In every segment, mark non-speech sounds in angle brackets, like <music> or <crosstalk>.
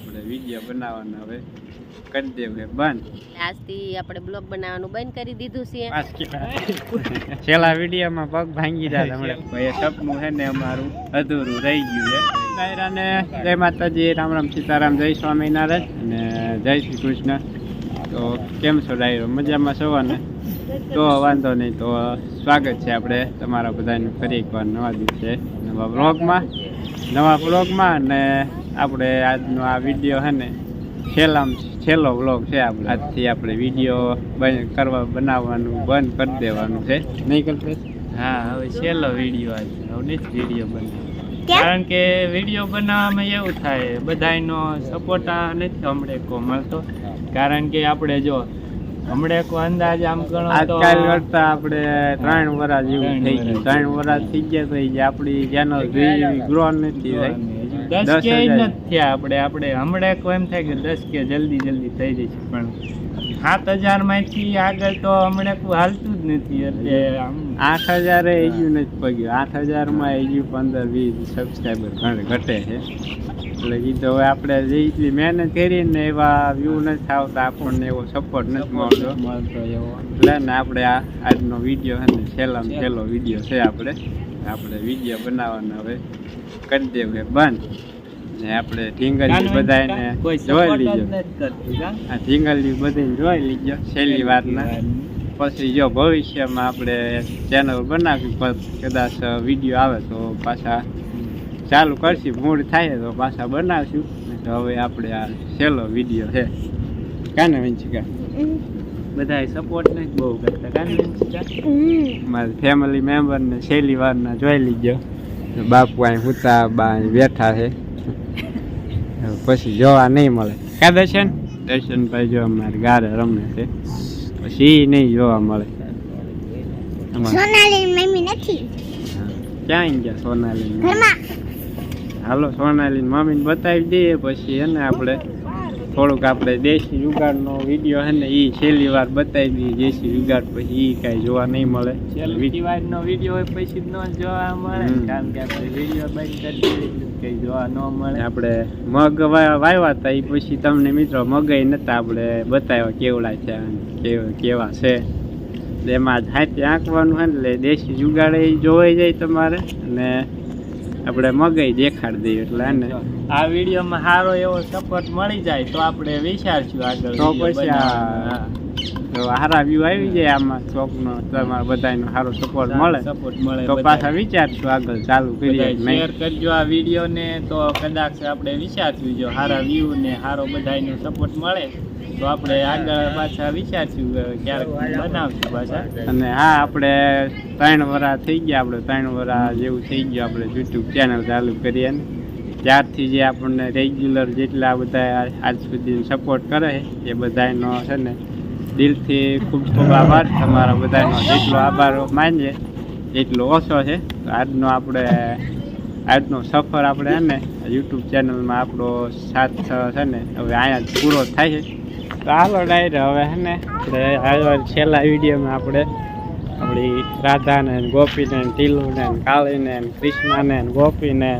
આપણે વીડિયો બનાવવાનો હવે. કરી દેવું બંધ. આજથી આપણે બ્લોગ બનાવવાનું બંધ કરી દીધું છે. છેલ્લા વિડીયોમાં પગ ભાંગી જાય હમણાં. ભાઈ સપનું છે ને અમારું અધૂરું રહી ગયું છે કાયરાને જય માતાજી રામ રામ સીતારામ જય સ્વામિનારાયણ અને જય શ્રી કૃષ્ણ. તો કેમ છો ડાયરો? મજામાં છો ને? તો વાંધો નહીં તો સ્વાગત છે આપણે તમારા બધાનું ફરી એકવાર નવા દિવસે નવા બ્લોગમાં નવા બ્લોગમાં અને આપણે આજનો આ વીડિયો છે ને છેલ્લા છેલ્લો બ્લોગ છે આપણે. આજથી આપણે વીડિયો બંધ કરવા બનાવવાનું બંધ કરી દેવાનું છે. નહીં કલ્પેશ? હા હવે છેલ્લો વીડિયો આજે. હવે જ વીડિયો બનાવ કારણ કે વીડિયો બનાવવામાં એવું થાય બધાયનો સપોર્ટ આ નથી હમણે કો મળતો. કારણ કે આપણે જો હમણે કો અંદાજ આમ ગણો આજકાલ કરતા આપણે ત્રણ વર્ષ જેવું થઈ ગયું. વરસ. ત્રણ વર્ષ થઈ ગયા તો આપણી જેનો ગ્રો નથી થઈ દસ કે હજાર. નથી થયા આપણે આપણે હમણાં કોઈ એમ થાય કે દસ કે જલ્દી જલ્દી થઈ જશે પણ સાત હજારમાંથી આગળ તો હમણાં કોઈ હાલતું જ નથી એટલે આઠ હજાર એજ્યુ નથી પગ્યું. આઠ હજારમાં એજ્યુ પંદર વીસ સબસ્ક્રાઈબર ઘણે ઘટે છે. એટલે એ તો હવે આપણે જેટલી મહેનત કરીને એવા વ્યૂ નથી આવતા આપણને એવો સપોર્ટ નથી મળતો. મળતો એવો. એટલે ને આપણે આ આજનો વીડિયો છે ને છેલ્લામાં છેલ્લો વીડિયો છે આપણે. આપણે વીડિયો બનાવવાનો હવે. કરી દેવું એ બંધ. ને આપણે ઢીંગલી બધાને કોઈ જોઈ લીજો. નથી કરતું, કાં? આ ઢીંગલી બધાને જોઈ લીજો છેલ્લી વારના પછી જો ભવિષ્યમાં આપણે ચેનલ બનાવી કદાચ વીડિયો આવે તો પાછા ચાલુ કરશું મૂડ થાય તો પાછા બનાવશું. તો હવે આપણે આ છેલ્લો વીડિયો છે. કાને વિંચિકા? બધાય સપોર્ટ નથી બહુ કરતા કાને વિંચિકા? મારી ફેમિલી મેમ્બરને છેલ્લી વારના જોઈ લીજો. બાપુ અહીં હુતા બા અહીં બેઠા છે. પછી જોવા નહીં મળે. કા દર્શન? દર્શનભાઈ જો અમારે ગારે રમે છે. પછી નહીં જોવા મળે. અમારે સોનાલી મમ્મી નથી. ક્યાં ગયા સોનાલી હાલો સોનાલી મમ્મીને બતાવી દઈએ પછી એને આપણે થોડુંક આપણે દેશી જુગાડનો વીડિયો છે ને એ છેલ્લી વાર બતાવી દઈએ. દેશી જુગાડ પછી એ કાંઈ જોવા નહીં મળે. છેલ્લી દિવાળીનો વીડિયો હોય પછી ન જોવા મળે. કારણ કે આપણે વીડિયો બંધ કરી દઈએ કંઈ જોવા ન મળે. આપણે મગ વાવ્યા હતા એ પછી તમને મિત્રો મગઈ નતા આપણે બતાવ્યા કેવડા છે કેવા છે. એમાં હાથે આંકવાનું છે ને એટલે દેશી જુગાડે એ જોવાઈ જાય તમારે. અને આપણે મગઈ દેખાડી દઈએ એટલે હે આ વિડીયોમાં સારો એવો સપોર્ટ મળી જાય તો આપણે વિચારશું આગળ તો પછી સારા વ્યૂ આવી જાય આમાં ચોકનો તમારે બધાનો સારો સપોર્ટ મળે. સપોર્ટ મળે તો પાછા વિચારશું આગળ ચાલુ કરીએ શેર કરજો આ વીડિયો ને તો કદાચ આપણે વિચારશું જો સારા વ્યૂ ને સારો બધાનો સપોર્ટ મળે. તો આપણે આગળ પાછા વિચારશું કે ક્યારેક બનાવશું પાછા. અને હા આપણે ત્રણ વરા થઈ ગયા આપણે ત્રણ વરા જેવું થઈ ગયું આપણે યુટ્યુબ ચેનલ ચાલુ કરીએ ને. ત્યારથી જે આપણને રેગ્યુલર જેટલા બધા આજ સુધી સપોર્ટ કરે એ બધાનો છે ને દિલથી ખૂબ ખૂબ આભાર. તમારા બધાનો જેટલો આભાર માનીએ એટલો ઓછો છે. આજનો આપણે આજનો સફર આપણે છે ને યુટ્યુબ ચેનલમાં આપણો સાથ છે ને હવે અહીંયા જ પૂરો થાય છે. તો ડાયરો હવે છે ને? છેલ્લા વિડીયોમાં આપણે. આપણી રાધાને ગોપીને ટીલુને કાળીને કૃષ્ણને ગોપીને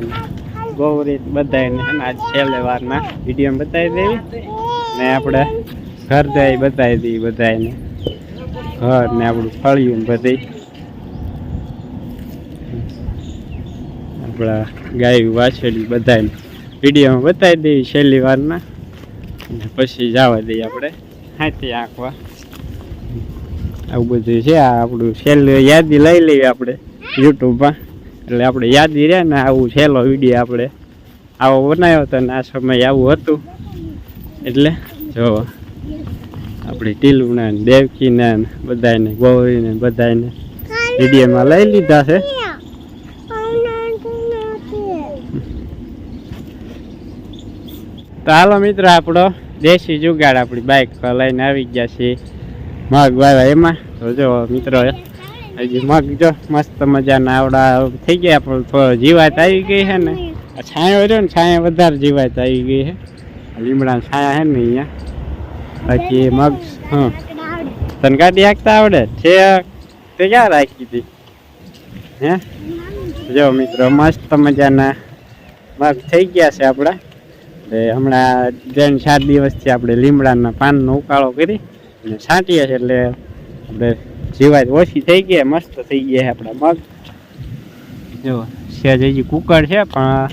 ગૌરી બધાને છે ને આજ છેલ્લે વારના વિડીયોમાં બતાવી દેવી. ને આપણે ઘર જાય બતાવી દઈએ બધાને ઘર ને આપણું ફળિયું બધી. આપણા ગાયું વાછડી બધાને વિડીયોમાં બતાવી દેવી છેલ્લી વારના. પછી જવા દઈએ આપણે. હાથી આંકવા આવું બધું છે. આ આપણું છેલ્લું યાદી લઈ લઈએ આપણે યુટ્યુબમાં. એટલે આપણે યાદી રહે ને આવું છેલ્લો વીડિયો આપણે આવો બનાવ્યો હતો ને આ સમયે આવું હતું. એટલે જો આપણી ટીલુને ને દેવકીને ને બધાને ગૌરીને ને બધાને વિડીયોમાં લઈ લીધા છે. હાલો મિત્ર, આપણો દેશી જુગાડ આપણી બાઇક લઈને આવી ગયા છીએ. મગ વાવ્યા એમાં. તો જો મિત્રો, હજી મગ જો મસ્ત મજાના આવડા થઈ ગયા, પણ થોડો જીવાત આવી ગઈ છે ને. આ છાંયો રહ્યો ને, છાંયા વધારે જીવાત આવી ગઈ છે. લીમડા છાયા છે ને અહીંયા. બાકી મગ હં તને ગાડી હાંકતા આવડે? છે, તે ક્યાં રાખી હતી? હે? જો મિત્રો, મસ્ત મજાના મગ થઈ ગયા છે આપણા. હમણાં ત્રણ સાત દિવસથી આપણે લીમડાના પાનનો ઉકાળો કરી અને છાંટીએ છીએ એટલે આપણે જીવાત ઓછી થઈ ગઈ મસ્ત થઈ ગયા છે આપણા મગ. જો સહેજ હજી કુકર છે પણ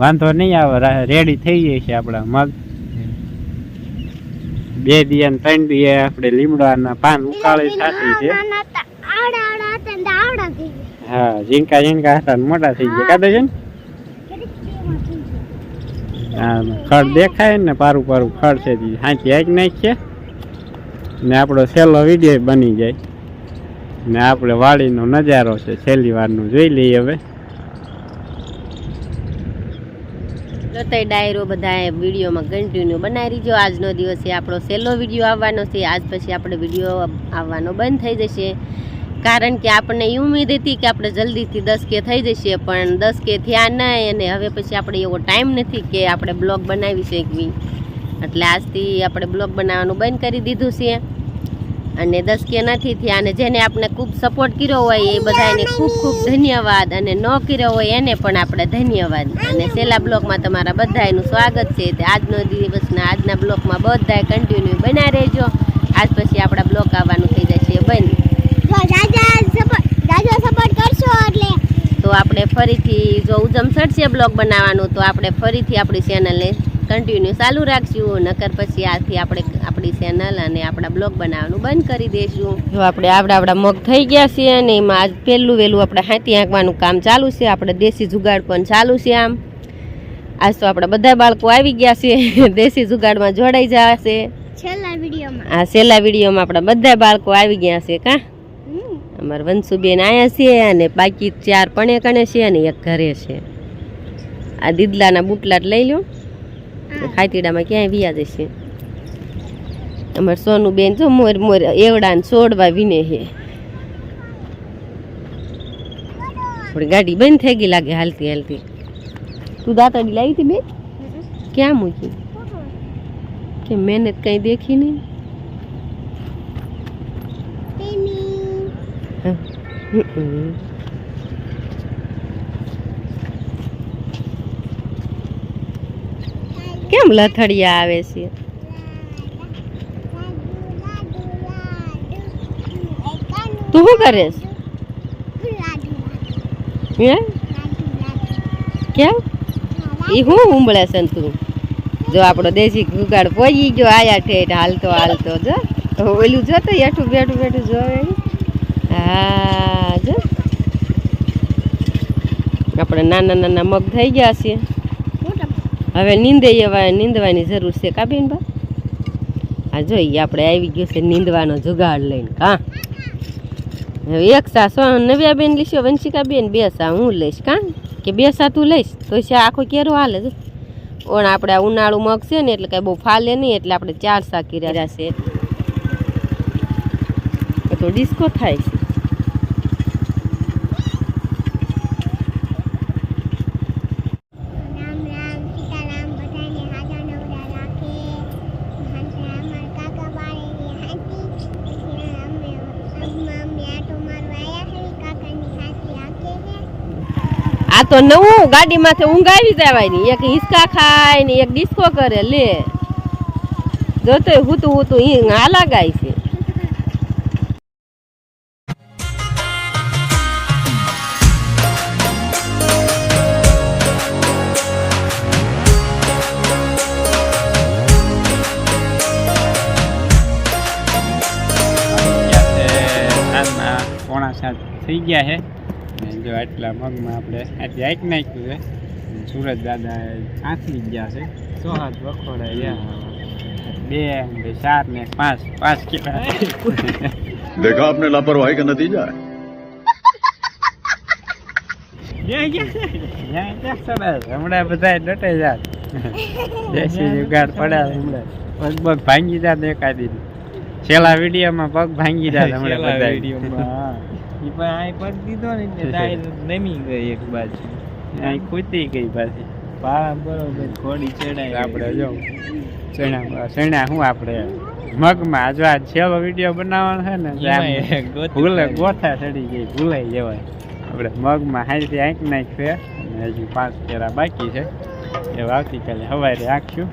વાંધો નહીં આવે રેડી થઈ જાય છે આપણા મગ. બે દિયા ને ત્રણ દિયે આપણે લીમડાના પાન ઉકાળી છાંટી છે. હા ઝીંકા ઝીંકા હતા ને મોટા થઈ ગયા. કાઢે છે ને? હા, ખડ દેખાય ને પારું પારું ખડ છે હાંચી હાંચ નાખીએ ને આપણો છેલ્લો વીડિયો બની જાય. ને આપણે વાડીનો નજારો છે, છેલ્લી વારનું. જોઈ લઈએ હવે. જોતાય ડાયરો બધા વિડીયોમાં કન્ટિન્યુ બનાવી રહીજો આજનો દિવસ એ આપણો સહેલો વીડિયો આવવાનો છે. આજ પછી આપણે વીડિયો આવવાનો બંધ થઈ જશે. કારણ કે આપણને એ ઉમેદ હતી કે આપણે જલ્દીથી દસ કે થઈ જશે, પણ દસ કે થયા નહીં અને હવે પછી આપણે એવો ટાઈમ નથી કે આપણે બ્લોગ બનાવી શકવી. એટલે આજથી આપણે બ્લોગ બનાવવાનું બંધ કરી દીધું છે. અને દસ કે નથી થયા અને જેને આપણે ખૂબ સપોર્ટ કર્યો હોય એ બધાને ખૂબ ખૂબ ધન્યવાદ અને ન કર્યો હોય એને પણ આપણે ધન્યવાદ. અને છેલ્લા બ્લોકમાં તમારા બધાનું સ્વાગત છે. તે આજનો દિવસના આજના બ્લોકમાં બધાએ કન્ટિન્યુ બના રહેજો. આજ પછી આપણા બ્લોક આવવાનું થઈ જશે. બંધ જો દાદા સપોર્ટ દાદા સપોર્ટ કરશો એટલે તો આપણે ફરીથી જો ઉજમ સડશે બ્લોગ બનાવવાનું તો આપણે ફરીથી આપણી ચેનલને કન્ટિન્યુ ચાલુ રાખશું નકર પછી આથી આપણે આપણી ચેનલ અને આપણા બ્લોગ બનાવવાનું બંધ કરી દઈશું જો આપણે આવડા આવડા મગ થઈ ગયા છે અને એમાં આજ પહેલું વહેલું આપણે હાથી આંકવાનું કામ ચાલુ છે આપણે દેશી જુગાડ પણ ચાલુ છે આમ. આજ તો આપણા બધા બાળકો આવી ગયા છે <laughs> દેશી જુગાડમાં જોડાઈ જશે છેલ્લા વિડીયોમાં. આ છેલ્લા વિડીયોમાં આપણા બધા બાળકો આવી ગયા છે કા? અમારા વંશુબેન આયા છે અને બાકી ચાર પણે કણે છે અને એક ઘરે છે. આ દીદલાના બુટલાટ લઈ લો ખાતીડામાં ક્યાંય વ્યા જશે. અમાર સોનું બેન જો મોર મોર એવડા ને સોડવા વિને છે. ગાડી બંધ થઈ ગઈ લાગે હાલતી હાલતી. તું દાંતડી લાવી હતી બેન? ક્યાં મૂકી? કે મહેનત કઈ દેખી નહીં? હમ. કેમ લથડિયા આવે છે? તું શું કરે હે? કેમ? એ હું ઉંબળે છે તું? જો આપણો દેશી ઘુગાડ પોઈ ગયો, આયા ઠેઠ હાલતો હાલતો, જો. ઓલું જો તો હેઠું બેઠું બેઠું જોવે હા જો આપણે નાના નાના મગ થઈ ગયા છે હવે નીંદે એવા નીંદવાની જરૂર છે કાબીન બા? આ જોઈએ આપણે આવી ગયો છે નીંદવાનો જુગાડ લઈને કા હવે એક સા સો નવ્યા બેન લીશો વંશિકા બેન બે સા હું લઈશ કા? કે બે સા તું લઈશ? તો છે આખો કેરો હાલે જ. ઓણ આપણે આ ઉનાળુ મગ છે ને એટલે કાંઈ બહુ ફાલે નહીં એટલે આપણે ચાર સા કર્યા છે. તો ડિસ્કો થાય છે રામ રામ સીતારામ બધાને હાજર નવરા રાખે હાંતે અમાર કાકા બાળેની હાથી પછી અમે અમે અમે આટો મારવા આવ્યા છે કાકાની હાથી હાકે છે આ તો નવું ગાડીમાંથી ઊંઘ આવી જવાની એક હિસ્કા ખાય ને એક ડિસ્કો કરે લે જોતોય હુતું હુતું ઈ હાલા ગાય છે થઈ ગયા છે જો આટલા મગમાં આપણે આજે આંક નાખ્યું છે. સુરત દાદા આંખી ગયા છે. સો હાથ વખોડા ગયા બે બે ચાર ને પાંચ પાંચ કિલા દેખા આપને લાપરવાહી કા નતીજા હમણાં બધા ડટે જાત ઉગાડ પડ્યા હમણાં. પગ ભાંગી જાત એકાદી. છેલ્લા વીડિયો માં પગ ભાંગી જાત હમણાં બધા વિડીયોમાં. હા. પણ આય પગ દીધો ને એટલે <laughs> નમી ગઈ એક બાજુ. આય કૂતી ગઈ પાછી. પાળા બરોબર ઘોડી ચડાય આપણે જો ચણા ચણા શું આપણે? મગમાં જો આ છેલ્લો વીડિયો બનાવવાનો છે ને ભૂલે ગોથા ચડી ગઈ ભૂલાઈ જવાય. આપણે મગમાં હાઈથી આંક નાખ્યું અને હજી પાંચ ફેરા બાકી છે. એ આવતીકાલે સવારે રાખશું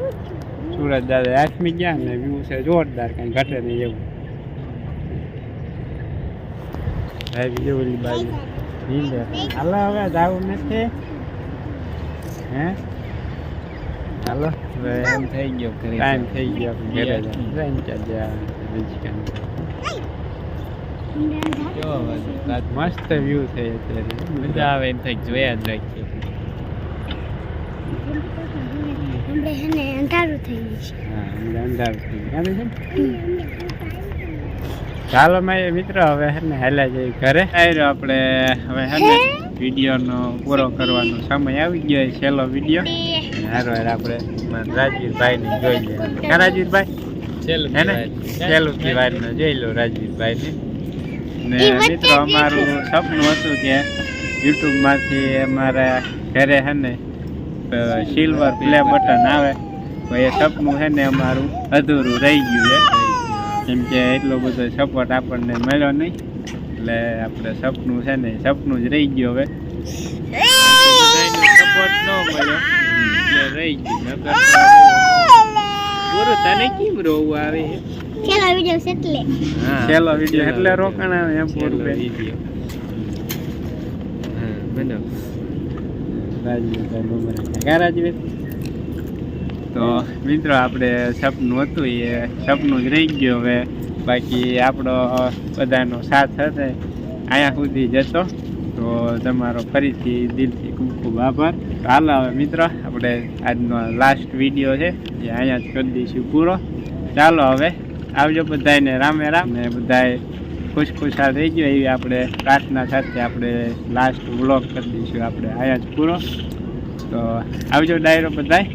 સુરત દાદા આઠમી ગયા ને વ્યૂ છે જોરદાર કાંઈ ઘટે નહીં એવું. ભાઈ જેવું ઓલી બાજુ. હાલો હવે જાવું નથી. હે? હાલો. એમ થઈ ગયો ટાઈમ થઈ ગયો ઘરે. જઈને. જ્યાં? રાત મસ્ત વ્યૂ છે અત્યારે. મજા આવે એમ થઈ જોયા જ રાખીએ. અંધારું થઈ ગયું છે. હા અંધારું થઈ ગયું. છે? ચાલો મારી મિત્રો હવે હે ને હાલ્યા જઈએ ઘરે. આવ્યો આપણે હવે હે ને વિડીયોનો પૂરો કરવાનો સમય આવી ગયો છે છેલ્લો વીડિયો. હારો હાર આપણે રાજવીરભાઈને જોઈ લઈએ. ક્યાં રાજવીરભાઈ? હે ને? છેલ્લું જોઈ લો રાજવીરભાઈને. ને મિત્રો અમારું સપનું હતું કે યુટ્યુબમાંથી અમારા ઘરે હે ને સિલ્વર પ્લે બટન આવે. એ સપનું છે ને અમારું અધૂરું રહી ગયું છે. કેમ કે એટલો બધો સપોર્ટ આપણને મળ્યો નહીં. એટલે આપણે સપનું છે ને સપનું જ રહી ગયું હવે. સપોર્ટ ન મળ્યો એટલે રહી ગયું નકર પૂરું તને કેમ રોવું આવે છે વિડિયો એટલે છેલ્લો વીડિયો એટલે રોકાણ આવે એમ પૂરું. હા, તો મિત્રો, આપણે સપનું હતું એ, સપનું જ રહી ગયું હવે. બાકી આપણો બધાનો સાથ હશે અહીંયા સુધી જતો. તો તમારો ફરીથી દિલથી ખૂબ ખૂબ આભાર. હાલો હવે મિત્રો, આપણે આજનો લાસ્ટ વીડિયો છે, એ અહીંયા જ કરી દઈશું પૂરો. ચાલો હવે, આવજો બધાને રામે રામ ને બધાએ ખુશ ખુશાલ રહી ગયો એવી આપણે પ્રાર્થના સાથે આપણે લાસ્ટ વ્લોગ કરી દઈશું આપણે, અહીંયા જ પૂરો. તો આવજો ડાયરો બધાય.